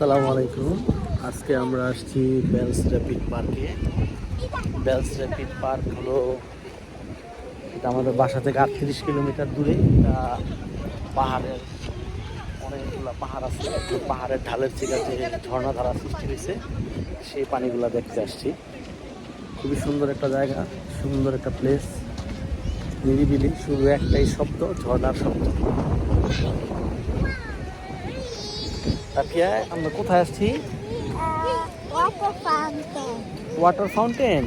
আসসালামু আলাইকুম। আজকে আমরা আসছি বেলস র্যাপিড পার্কে বেলস র্যাপিড পার্ক হলো এটা আমাদের বাসা থেকে আটত্রিশ কিলোমিটার দূরে। এটা পাহাড়ের অনেকগুলো পাহাড় আছে পাহাড়ের ঢালের থেকে যে ঝর্ণা ধারা সৃষ্টি হয়েছে, সেই পানিগুলো দেখতে আসছি। খুবই সুন্দর একটা জায়গা, সুন্দর একটা প্লেস নিরিবিলি, শুধু একটাই শব্দ, ঝর্ণার শব্দ। তাকিয়া আমরা কোথায় আসছি. ওয়াটার ফাউন্টেন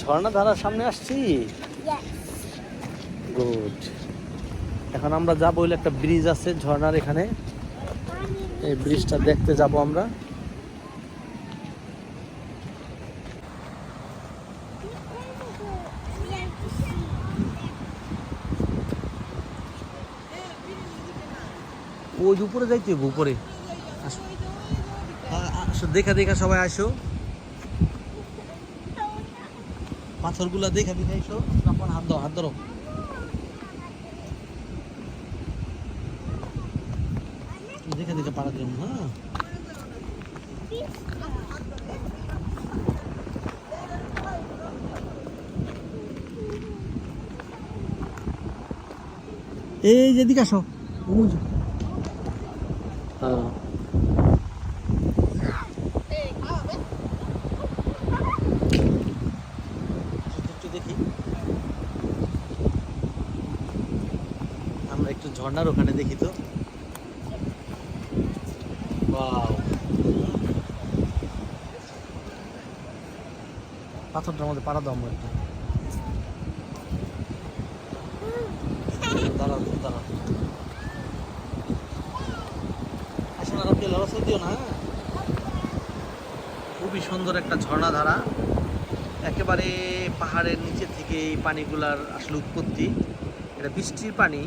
ঝর্ণা ধারার সামনে আসছি. গুড এখন আমরা যাব একটা ব্রিজ আছে ঝর্ণার এখানে। এই ব্রিজটা দেখতে যাব আমরা। ওই উপরে যাইতে হবে, উপরে। দেখা দেখা সবাই আসো। পাথরগুলা দেখা দেখা এসো আপনার হাত দাও হাত ধরো। দেখে দেখে পাড়া দিলাম হ্যাঁ। এই যেদিকে আসো। একটু দেখি। আমরা একটু ঝর্ণার ওখানে দেখি তো. পাথরটার মধ্যে পাড়া আমার একটু দাঁড়াও দাঁড়াও আসলে আর আপনি লড়াচল দিও না হ্যাঁ? খুবই সুন্দর একটা ঝর্ণা ধারা একেবারে পাহাড়ের নিচে থেকে এই পানিগুলার আসলে উৎপত্তি। এটা বৃষ্টির পানি।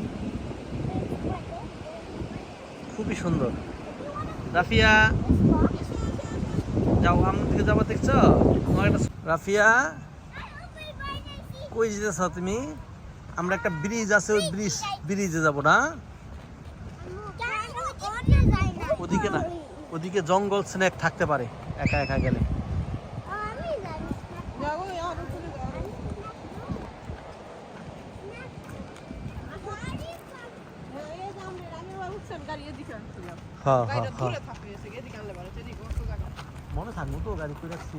খুবই সুন্দর। রাফিয়া, যাও আমার দিকে যাবা দেখছ? রাফিয়া, কই যেতেছ তুমি? আমরা একটা ব্রিজ আছে, ওই ব্রিজ ব্রিজে যাব না? ওদিকে না, ওদিকে জঙ্গল স্নেক থাকতে পারে, একা একা গেলে। মনে থাকব তো গাড়ি। করে রাখছি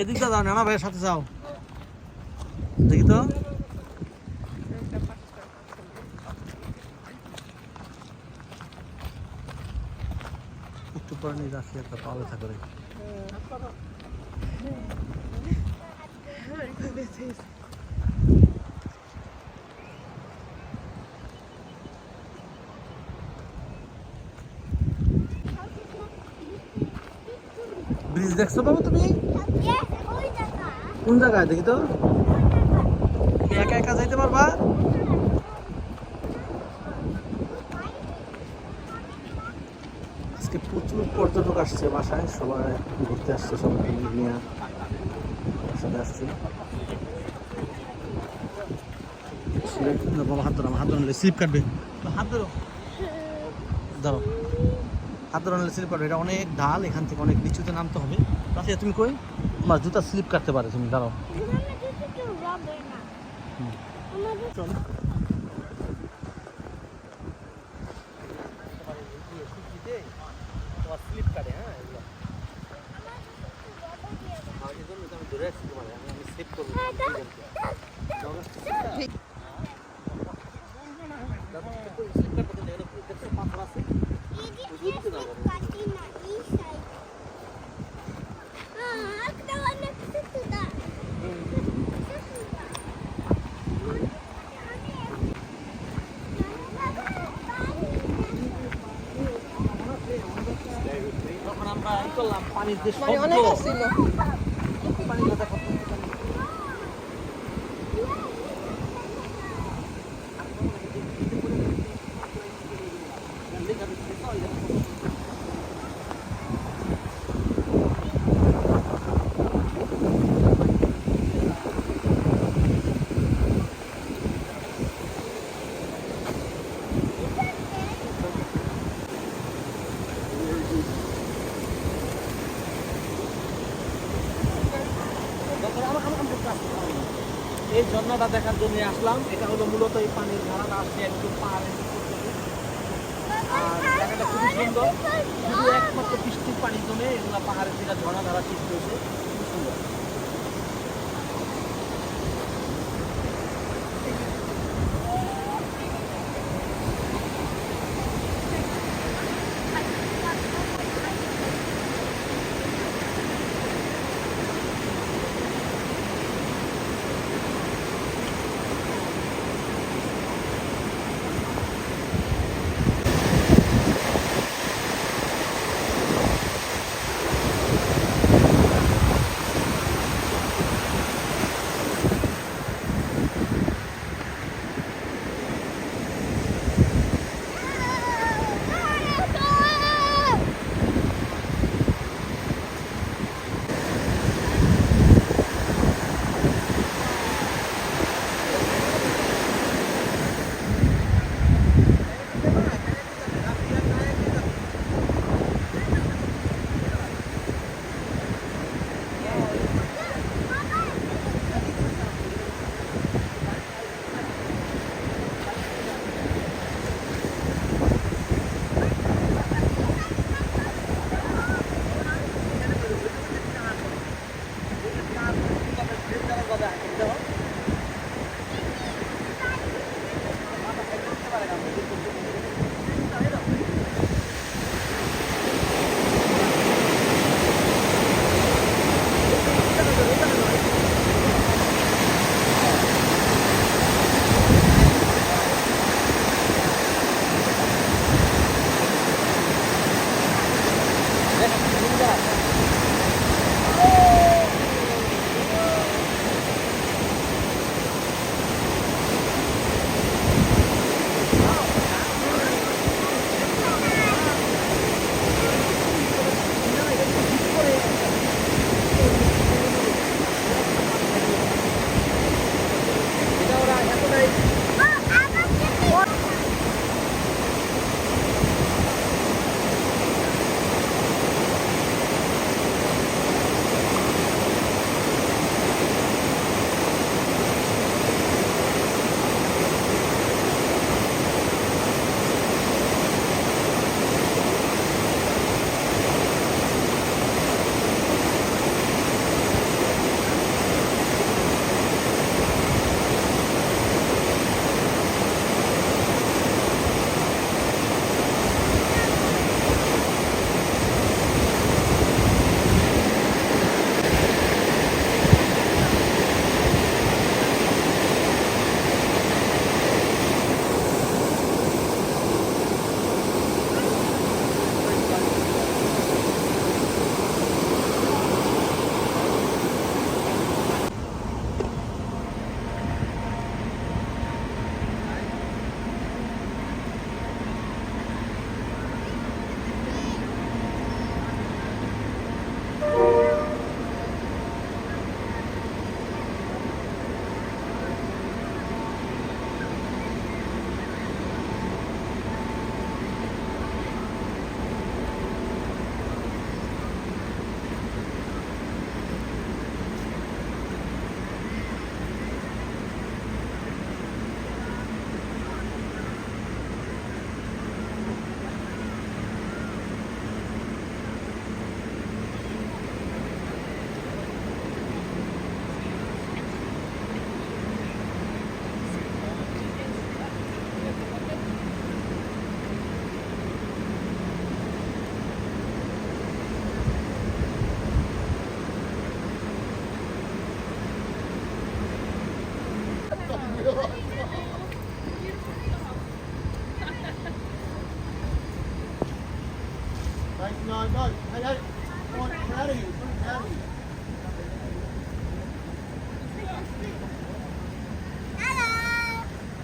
এদিকটা যাও না ভাইয়ের সাথে যাও। দেখি তো। একটু পরে নিয়ে যাচ্ছি, একটা ব্রিজ দেখছ বাবু তুমি? কোন জায়গায়? দেখি তো। একা একা যাইতে পারবা আজকে প্রচুর পর্যটক আসছে বাসায় সবাই ঘুরতে আসছে সবাই নিয়ে সাথে আসছে। বাবা হাত ধরো হাত ধরলে স্লিপ কাটবে। হাত ধরো ধরো হাত ধরলে স্লিপ কাটবে এটা অনেক ঢাল এখান থেকে অনেক নিচুতে নামতে হবে। রাফিয়া তুমি কই? তোমার জুতা স্লিপ কাটতে পারে তুমি দাঁড়াও। চল। মানে যে শব্দ ছিল Thank you. জন্য আসলাম। এটা হলো মূলত এই পানির ধারাটা আসছে একদম পাহাড়ের আর জায়গাটা খুবই সুন্দর। শুধু একমাত্র বৃষ্টির পানি জমে এগুলো পাহাড়ের দিকে ঝরা ধারা সৃষ্টি হয়েছে।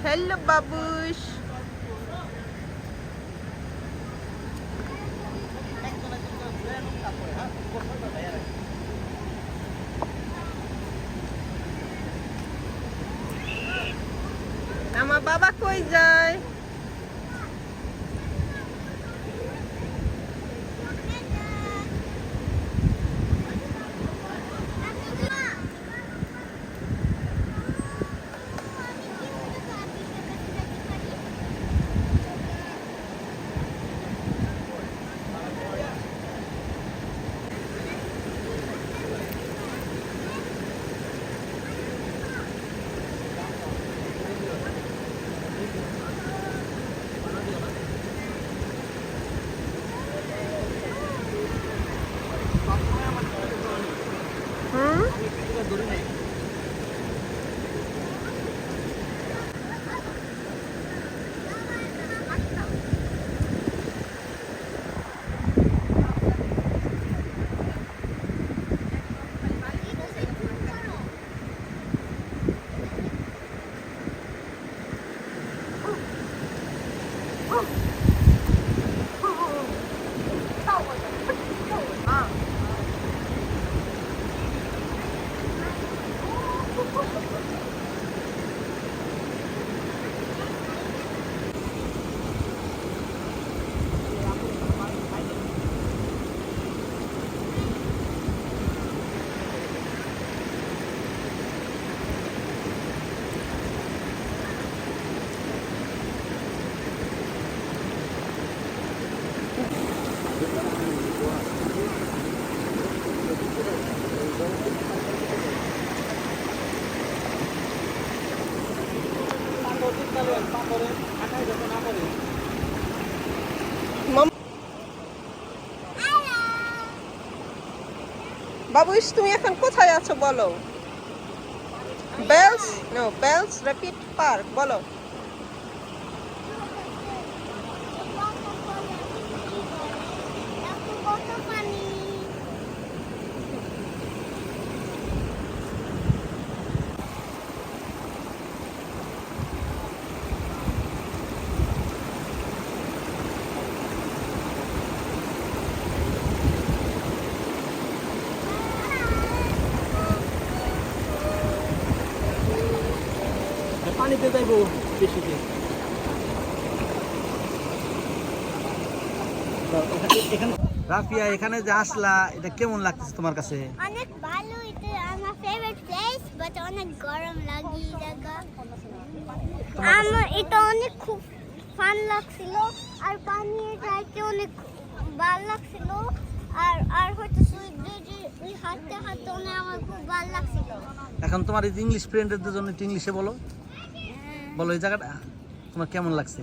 Hello, Babush. 到我的。বাবুস তুমি এখন কোথায় আছো বলো? Bells no Bells Rapid Park বলো কত পানি পানিতে যাইবো বেশিতে এখানে রাফিয়া এখানে যে আসলা এটা কেমন লাগতেছে তোমার কাছে? অনেক ভালো এটা আমার ফেভারিট প্লেস বাট অনেক গরম লাগে জায়গা। আমার এটা অনেক খুব ফান লাগছিল আর পানি যাইতে অনেক ভালো লাগছিল আর আর হয়তো সুইডে হাঁটতে হাঁটতে অনেক আমার খুব ভালো লাগছিল। এখন তোমার ইংলিশ ফ্রেন্ডের জন্য ইংলিশে বলো। বলো এই জায়গাটা তোমার কেমন লাগছে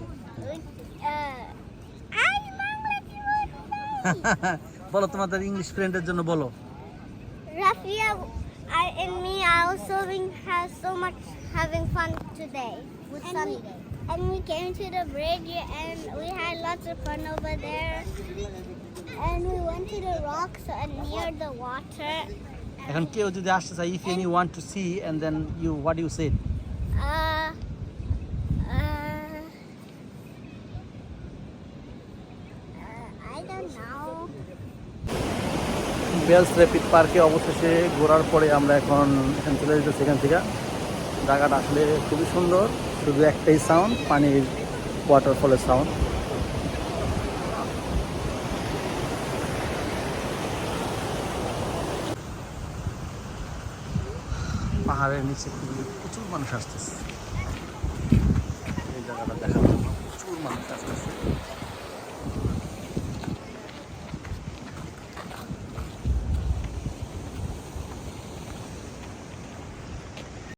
আমি বাংলা কি বলবো? বলো তোমাদের ইংলিশ ফ্রেন্ডের জন্য বলো Rafia I, and me are also having has so much having fun today with sunny day. And we came to the bridge and we had lots of fun over there. And we went to the rocks and near the water. এখন কেউ যদি আসতে চায় if any want to see and then you what you say Uh, Bells Rapid পার্কে অবশেষে ঘোরার পরে আমরা এখন এখান চলে যেতেছি সেখান থেকে। জায়গাটা আসলে খুবই সুন্দর, শুধু একটাই সাউন্ড পানির ওয়াটারফলের সাউন্ড পাহাড়ের নিচে খুবই প্রচুর মানুষ আসতেছে। এই জায়গাটা দেখার জন্য প্রচুর মানুষ আসতেছে।